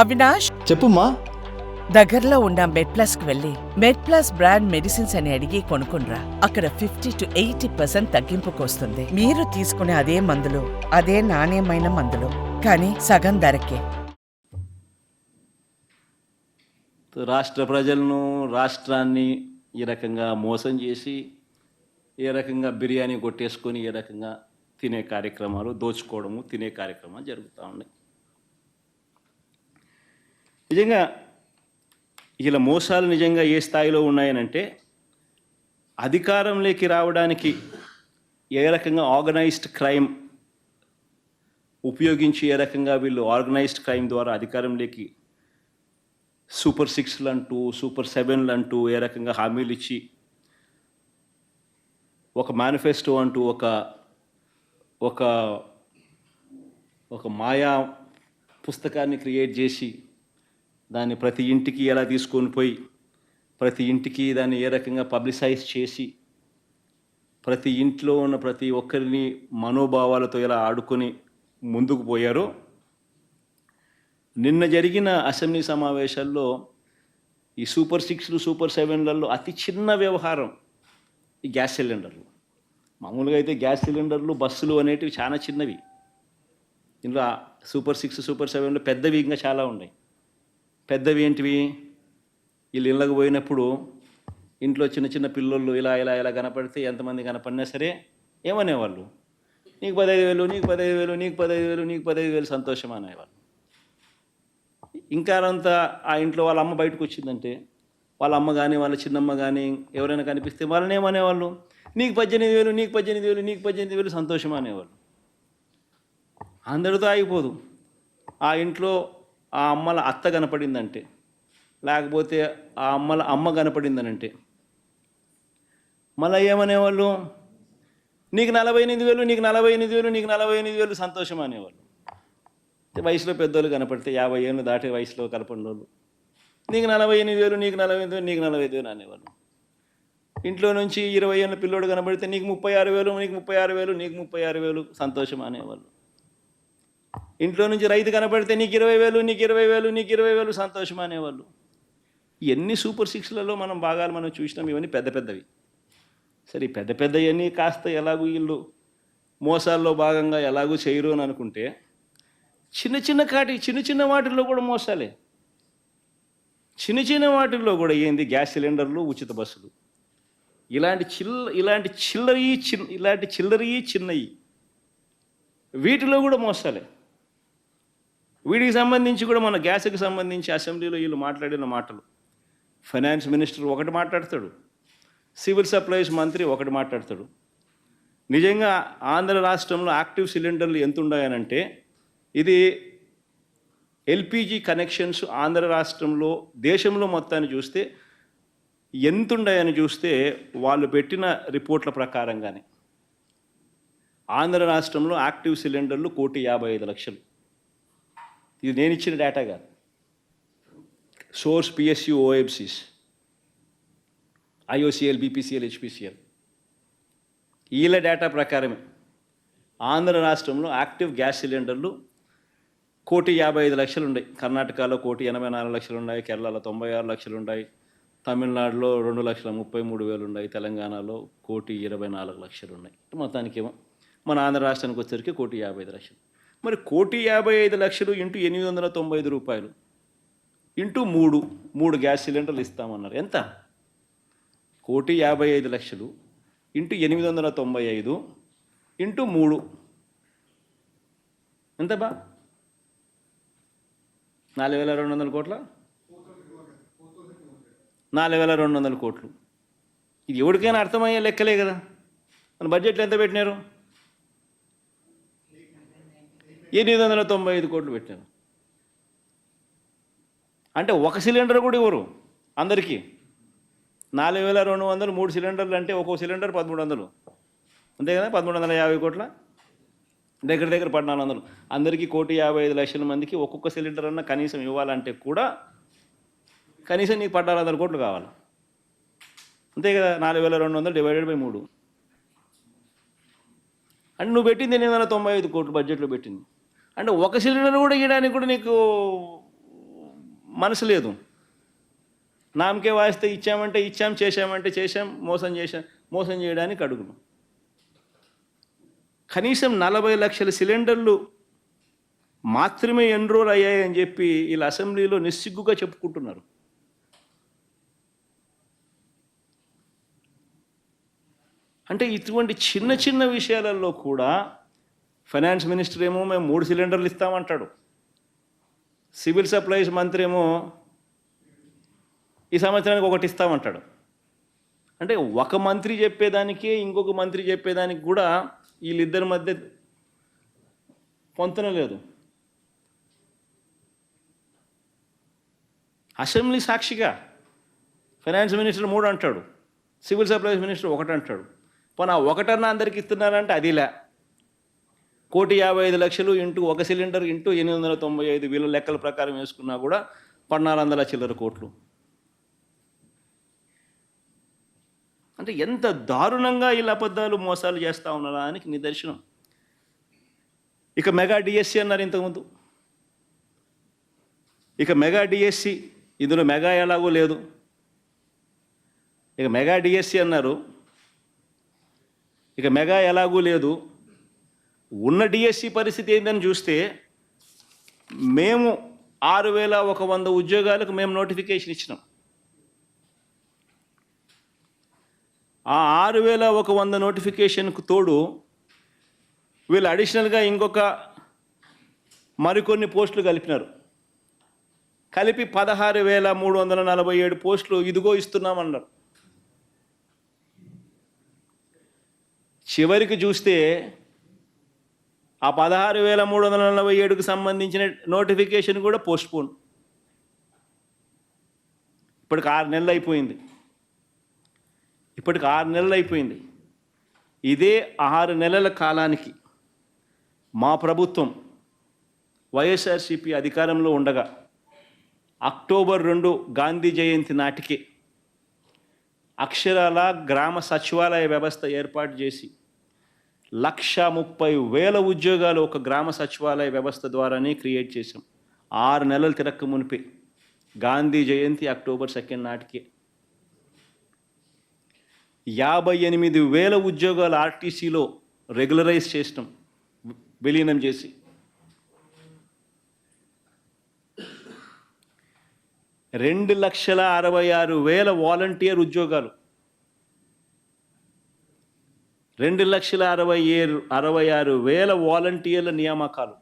అవినాష్? చెప్పుమా దగ్గరలో ఉన్న మెడ్ ప్లస్కు వెళ్ళి మెడ్ ప్లస్ బ్రాండ్ మెడిసిన్స్ అని అడిగి కొనుక్కునరా అక్కడ ఫిఫ్టీ టు ఎయిటీ పర్సెంట్ తగ్గింపుకు వస్తుంది మీరు తీసుకునే అదే మందులు అదే నాణ్యమైన మందులు. కానీ సగం ధరకే. రాష్ట్ర ప్రజలను రాష్ట్రాన్ని ఈ రకంగా మోసం చేసి ఏ రకంగా బిర్యానీ కొట్టేసుకొని ఏ రకంగా తినే కార్యక్రమాలు దోచుకోవడము తినే కార్యక్రమాలు జరుగుతూ ఉన్నాయి. నిజంగా ఇలా మోసాలు నిజంగా ఏ స్థాయిలో ఉన్నాయనంటే అధికారంలోకి రావడానికి ఏ రకంగా ఆర్గనైజ్డ్ క్రైమ్ ఉపయోగించి ఏ రకంగా వీళ్ళు ఆర్గనైజ్డ్ క్రైమ్ ద్వారా అధికారంలోకి సూపర్ సిక్స్లు అంటూ సూపర్ సెవెన్లు అంటూ ఏ రకంగా హామీలు ఇచ్చి ఒక మేనిఫెస్టో అంటూ ఒక ఒక ఒక మాయా పుస్తకాన్ని క్రియేట్ చేసి దాన్ని ప్రతి ఇంటికి ఎలా తీసుకొని పోయి ప్రతి ఇంటికి దాన్ని ఏ రకంగా పబ్లిసైజ్ చేసి ప్రతి ఇంట్లో ఉన్న ప్రతి ఒక్కరిని మనోభావాలతో ఎలా ఆడుకొని ముందుకు పోయారో నిన్న జరిగిన అసెంబ్లీ సమావేశాల్లో ఈ సూపర్ సిక్స్లు సూపర్ సెవెన్లలో అతి చిన్న వ్యవహారం ఈ గ్యాస్ సిలిండర్లు. మామూలుగా అయితే గ్యాస్ సిలిండర్లు బస్సులు అనేటివి చాలా చిన్నవి. ఇందులో సూపర్ సిక్స్ సూపర్ సెవెన్లు పెద్దవి ఇంకా చాలా ఉన్నాయి. పెద్దవి ఏంటివి? వీళ్ళు ఇళ్ళకు పోయినప్పుడు ఇంట్లో చిన్న చిన్న పిల్లోళ్ళు ఇలా ఇలా ఇలా కనపడితే ఎంతమంది కనపడినా సరే ఏమనేవాళ్ళు? నీకు పదహైదు వేలు నీకు పదహైదు వేలు నీకు పదహైదు వేలు నీకు పదహైదు వేలు సంతోషం అనేవాళ్ళు. ఇంకా అంతా ఆ ఇంట్లో వాళ్ళ అమ్మ బయటకు వచ్చిందంటే వాళ్ళ అమ్మ కానీ వాళ్ళ చిన్నమ్మ కానీ ఎవరైనా కనిపిస్తే వాళ్ళని ఏమనేవాళ్ళు? నీకు పద్దెనిమిది వేలు నీకు పద్దెనిమిది వేలు నీకు పద్దెనిమిది వేలు సంతోషం అనేవాళ్ళు. అందరితో ఆగిపోదు. ఆ ఇంట్లో ఆ అమ్మల అత్త కనపడిందంటే లేకపోతే ఆ అమ్మల అమ్మ కనపడిందనంటే. మళ్ళీ ఏమనేవాళ్ళు? నీకు నలభై ఎనిమిది వేలు నీకు నలభై ఎనిమిది వేలు నీకు నలభై ఎనిమిది వేలు సంతోషం అనేవాళ్ళు. వయసులో పెద్దోళ్ళు కనపడితే యాభై ఏళ్ళు దాటే వయసులో కనపడిన వాళ్ళు నీకు నలభై ఎనిమిది వేలు నీకు నలభై ఎనిమిది వేలు నీకు నలభై ఐదు వేలు అనేవాళ్ళు. ఇంట్లో నుంచి ఇరవై ఏళ్ళ పిల్లోడు కనబడితే నీకు ముప్పై ఆరు వేలు నీకు ముప్పై ఆరు వేలు నీకు ముప్పై ఆరు వేలు సంతోషం అనేవాళ్ళు. ఇంట్లో నుంచి రైతు కనపడితే నీకు ఇరవై వేలు నీకు ఇరవై వేలు నీకు ఇరవై వేలు సంతోషం అనేవాళ్ళు. ఎన్ని సూపర్ సిక్స్లలో మనం భాగాలు మనం చూసినాం ఇవన్నీ పెద్ద పెద్దవి. సరే పెద్ద పెద్ద పెద్దవన్నీ కాస్త ఎలాగూ వీళ్ళు మోసాల్లో భాగంగా ఎలాగూ చేయరు అని అనుకుంటే చిన్న చిన్న కాటి చిన్న చిన్న వాటిల్లో కూడా మోసాలే. చిన్న చిన్న వాటిల్లో కూడా ఏంది? గ్యాస్ సిలిండర్లు ఉచిత బస్సులు. ఇలాంటి చిల్ల ఇలాంటి చిల్లరి చిన్న ఇలాంటి చిల్లరి చిన్నవి వీటిలో కూడా మోసాలే. వీటికి సంబంధించి కూడా మన గ్యాస్కి సంబంధించి అసెంబ్లీలో వీళ్ళు మాట్లాడిన మాటలు. ఫైనాన్స్ మినిస్టర్ ఒకటి మాట్లాడతాడు. సివిల్ సప్లైస్ మంత్రి ఒకటి మాట్లాడతాడు. నిజంగా ఆంధ్ర రాష్ట్రంలో యాక్టివ్ సిలిండర్లు ఎంత ఉన్నాయనంటే ఇది ఎల్పిజి కనెక్షన్స్ ఆంధ్ర రాష్ట్రంలో దేశంలో మొత్తాన్ని చూస్తే ఎంత ఉన్నాయని చూస్తే వాళ్ళు పెట్టిన రిపోర్ట్ల ప్రకారంగానే. ఆంధ్ర రాష్ట్రంలో యాక్టివ్ సిలిండర్లు కోటి యాభై ఐదు లక్షలు. ఇది నేను ఇచ్చిన డేటా కాదు. Source PSU OMCs IOCL BPCL HPCL వీళ్ళ డేటా ప్రకారమే ఆంధ్ర రాష్ట్రంలో యాక్టివ్ గ్యాస్ సిలిండర్లు కోటి యాభై ఐదు లక్షలు ఉన్నాయి కర్ణాటకలో కోటి ఎనభై నాలుగు లక్షలు ఉన్నాయి కేరళలో తొంభై ఆరు లక్షలు ఉన్నాయి తమిళనాడులో రెండు లక్షల ముప్పై మూడు వేలు ఉన్నాయి తెలంగాణలో కోటి ఇరవై నాలుగు లక్షలు ఉన్నాయి. మొత్తానికి ఏమో మన ఆంధ్ర రాష్ట్రానికి వచ్చేసరికి కోటి యాభై ఐదు లక్షలు. మరి కోటి యాభై ఐదు లక్షలు ఇంటూ ఎనిమిది వందల తొంభై ఐదు రూపాయలు. ఇంటూ మూడు మూడు గ్యాస్ సిలిండర్లు ఇస్తామన్నారు. ఎంత? కోటి యాభై ఐదు లక్షలు ఇంటూ ఎనిమిది వందల తొంభై ఐదు ఇంటూ మూడు. ఎంత బా? నాలుగు వేల రెండు వందల కోట్ల? నాలుగు వేల రెండు వందల కోట్లు. ఇది ఎవరికైనా అర్థమయ్యే లెక్కలే కదా. మన బడ్జెట్లో ఎంత పెట్టినారు? ఎనిమిది వందల తొంభై ఐదు కోట్లు పెట్టాను. అంటే ఒక సిలిండర్ కూడా ఇవ్వరు అందరికీ. నాలుగు వేల రెండు వందలు మూడు సిలిండర్లు అంటే ఒక్కో సిలిండర్ పదమూడు వందలు. అంతే కదా పదమూడు వందల యాభై కోట్ల దగ్గర దగ్గర పద్నాలుగు వందలు. అందరికీ కోటి యాభై ఐదు లక్షల మందికి ఒక్కొక్క సిలిండర్ అన్న కనీసం ఇవ్వాలంటే కూడా కనీసం నీకు పద్నాలుగు వందల కోట్లు కావాలి. అంతే కదా నాలుగు వేల రెండు వందలు డివైడెడ్ బై మూడు. అండ్ నువ్వు పెట్టింది ఎనిమిది వందల తొంభై ఐదు కోట్లు బడ్జెట్లో పెట్టింది. అంటే ఒక సిలిండర్ కూడా ఇవ్వడానికి కూడా నీకు మనసు లేదు. నామకే వాయిస్తే ఇచ్చామంటే ఇచ్చాం చేశామంటే చేశాం మోసం చేశాం మోసం చేయడానికి అడుగును. కనీసం నలభై లక్షల సిలిండర్లు మాత్రమే ఎన్రోల్ అయ్యాయని చెప్పి వీళ్ళ అసెంబ్లీలో నిస్సిగ్గుగా చెప్పుకుంటున్నారు. అంటే ఇటువంటి చిన్న చిన్న విషయాలలో కూడా ఫైనాన్స్ మినిస్టర్ ఏమో మేము మూడు సిలిండర్లు ఇస్తామంటాడు. సివిల్ సప్లైస్ మంత్రి ఏమో ఈ సంవత్సరానికి ఒకటి ఇస్తామంటాడు. అంటే ఒక మంత్రి చెప్పేదానికి ఇంకొక మంత్రి చెప్పేదానికి కూడా వీళ్ళిద్దరి మధ్య పొంతన లేదు. అసెంబ్లీ సాక్షిగా ఫైనాన్స్ మినిస్టర్ మూడు అంటాడు. సివిల్ సప్లైస్ మినిస్టర్ ఒకటి అంటాడు. పోనీ ఆ ఒకటన్నా అందరికి ఇస్తున్నారంటే అదిలే కోటి యాభై ఐదు లక్షలు ఇంటూ ఒక సిలిండర్ ఇంటూ ఎనిమిది వందల తొంభై ఐదు వీళ్ళ లెక్కల ప్రకారం వేసుకున్నా కూడా పద్నాలుగు వందల చిల్లర కోట్లు. అంటే ఎంత దారుణంగా వీళ్ళ అబద్ధాలు మోసాలు చేస్తూ ఉన్నారా అని నిదర్శనం. ఇక మెగా డిఎస్సి అన్నారు ఇంతకుముందు. ఇక మెగా డిఎస్సి ఇందులో మెగా ఎలాగో లేదు. ఇక మెగా డిఎస్సి అన్నారు. ఇక మెగా ఎలాగూ లేదు. ఉన్న డిఎస్సి పరిస్థితి ఏందని చూస్తే మేము ఆరు వేల ఒక వంద ఉద్యోగాలకు మేము నోటిఫికేషన్ ఇచ్చినాం. ఆ ఆరు వేల ఒక వంద నోటిఫికేషన్కు తోడు వీళ్ళు అడిషనల్గా ఇంకొక మరికొన్ని పోస్టులు కలిపినారు. కలిపి పదహారు వేల మూడు వందల నలభై ఏడు పోస్టులు ఇదిగో ఇస్తున్నామన్నారు. చివరికి చూస్తే ఆ పదహారు వేల మూడు వందల నలభై ఏడుకు సంబంధించిన నోటిఫికేషన్ కూడా పోస్ట్పోన్. ఇప్పటికి ఆరు నెలలు అయిపోయింది. ఇప్పటికి ఆరు నెలలు అయిపోయింది. ఇదే ఆరు నెలల కాలానికి మా ప్రభుత్వం వైఎస్ఆర్సిపి అధికారంలో ఉండగా అక్టోబర్ రెండు గాంధీ జయంతి నాటికి అక్షరాల గ్రామ సచివాలయ వ్యవస్థ ఏర్పాటు చేసి లక్ష ముప్పై వేల ఉద్యోగాలు ఒక గ్రామ సచివాలయ వ్యవస్థ ద్వారానే క్రియేట్ చేసాం ఆరు నెలలు తిరక్క మునిపే. గాంధీ జయంతి అక్టోబర్ సెకండ్ నాటికే. యాభై ఎనిమిది వేల ఉద్యోగాలు ఆర్టీసీలో రెగ్యులరైజ్ చేసినాం. విలీనం చేసి. రెండు లక్షల అరవై ఆరు వేల వాలంటీర్ ఉద్యోగాలు. రెండు లక్షల అరవై ఏడు అరవై ఆరు వేల వాలంటీర్ల నియామకాలు.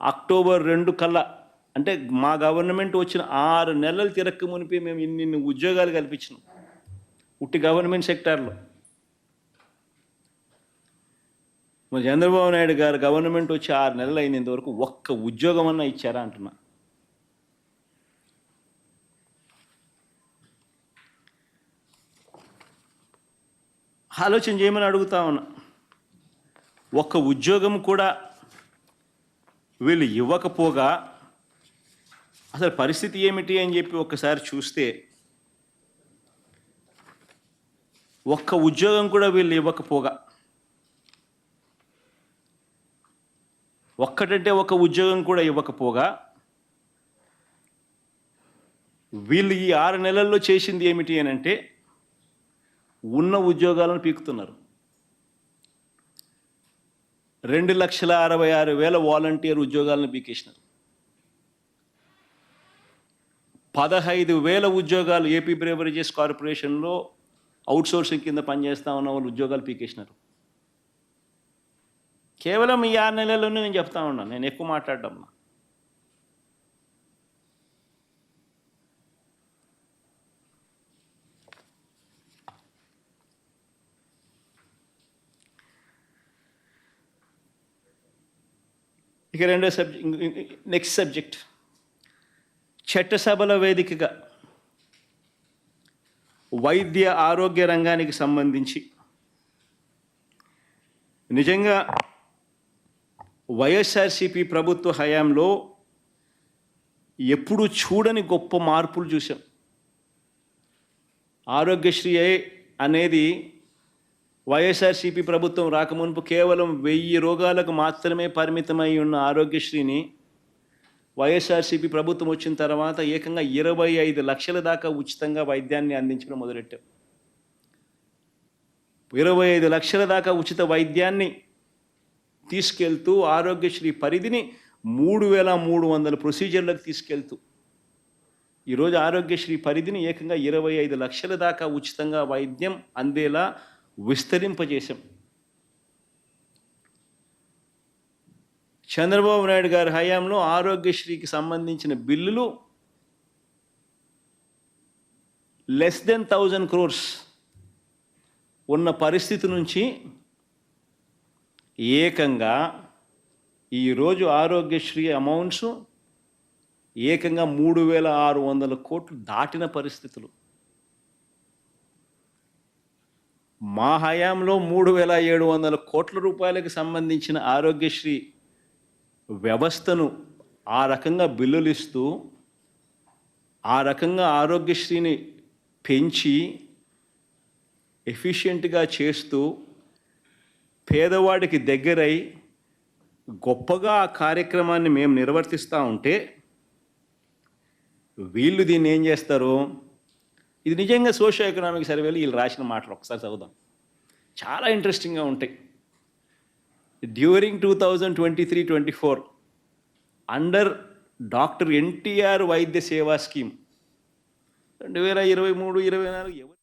అక్టోబర్ రెండు కల్లా అంటే మా గవర్నమెంట్ వచ్చిన ఆరు నెలలు తిరక్క మునిపి మేము ఇన్ని ఇన్ని ఉద్యోగాలు కల్పించినాం. ఉట్టి గవర్నమెంట్ సెక్టార్లో. మరి చంద్రబాబు నాయుడు గారు గవర్నమెంట్ వచ్చి ఆరు నెలలు అయినంతవరకు ఒక్క ఉద్యోగం అన్నా ఇచ్చారా అంటున్నా. ఆలోచన చేయమని అడుగుతా ఉన్నా. ఒక్క ఉద్యోగం కూడా వీళ్ళు ఇవ్వకపోగా అసలు పరిస్థితి ఏమిటి అని చెప్పి ఒక్కసారి చూస్తే ఒక్క ఉద్యోగం కూడా వీళ్ళు ఇవ్వకపోగా. ఒక్కటంటే ఒక ఉద్యోగం కూడా ఇవ్వకపోగా వీళ్ళు ఈ ఆరు నెలల్లో చేసింది ఏమిటి అని అంటే ఉన్న ఉద్యోగాలను పీకుతున్నారు. రెండు లక్షల అరవై ఆరు వేల వాలంటీర్ ఉద్యోగాలను పీకేసినారు. పదహైదు వేల ఉద్యోగాలు ఏపీ బ్రేవరేజెస్ కార్పొరేషన్లో అవుట్సోర్సింగ్ కింద పనిచేస్తా ఉన్న వాళ్ళు ఉద్యోగాలు పీకేసినారు. కేవలం ఈ ఆరు నెలల్లోనే నేను చెప్తా ఉన్నాను నేను ఎక్కువ మాట్లాడడం ఇక రెండో సబ్జెక్ట్ నెక్స్ట్ సబ్జెక్ట్. చట్టసభల వేదికగా వైద్య ఆరోగ్య రంగానికి సంబంధించి నిజంగా వైఎస్ఆర్సిపి ప్రభుత్వ హయాంలో ఎప్పుడు చూడని గొప్ప మార్పులు చూసాం ఆరోగ్యశ్రీ అనేది వైఎస్ఆర్సీపీ ప్రభుత్వం రాకమునుపు కేవలం వెయ్యి రోగాలకు మాత్రమే పరిమితమై ఉన్న ఆరోగ్యశ్రీని వైఎస్ఆర్సీపీ ప్రభుత్వం వచ్చిన తర్వాత ఏకంగా ఇరవై ఐదు లక్షల దాకా ఉచితంగా వైద్యాన్ని అందించడం మొదలెట్టాం. ఇరవై ఐదు లక్షల దాకా ఉచిత వైద్యాన్ని తీసుకెళ్తూ ఆరోగ్యశ్రీ పరిధిని మూడు వేల మూడు వందల ప్రొసీజర్లకు తీసుకెళ్తూ ఈరోజు ఆరోగ్యశ్రీ పరిధిని ఏకంగా ఇరవై ఐదు లక్షల దాకా ఉచితంగా వైద్యం అందేలా విస్తరింపజేశాం. చంద్రబాబు నాయుడు గారి హయాంలో ఆరోగ్యశ్రీకి సంబంధించిన బిల్లులు లెస్ దెన్ థౌజండ్ క్రోర్స్ ఉన్న పరిస్థితి నుంచి ఏకంగా ఈరోజు ఆరోగ్యశ్రీ అమౌంట్స్ ఏకంగా మూడు వేల ఆరు వందల కోట్లు దాటిన పరిస్థితులు. మా హయాంలో మూడు వేల ఏడు వందల కోట్ల రూపాయలకు సంబంధించిన ఆరోగ్యశ్రీ వ్యవస్థను ఆ రకంగా బిల్లులు ఇస్తూ ఆ రకంగా ఆరోగ్యశ్రీని పెంచి ఎఫిషియెంట్గా చేస్తూ పేదవాడికి దగ్గరై గొప్పగా ఆ కార్యక్రమాన్ని మేము నిర్వర్తిస్తూ ఉంటే వీళ్ళు దీన్ని ఏం చేస్తారు? ఇది నిజంగా సోషో ఎకనామిక్ సర్వేలు వీళ్ళు రాసిన మాటలు ఒకసారి చదువుదాం. చాలా ఇంట్రెస్టింగ్గా ఉంటాయి. During two thousand twenty three twenty four under doctor NTR Vaidya Seva scheme. రెండు వేల ఇరవై మూడు ఇరవై నాలుగు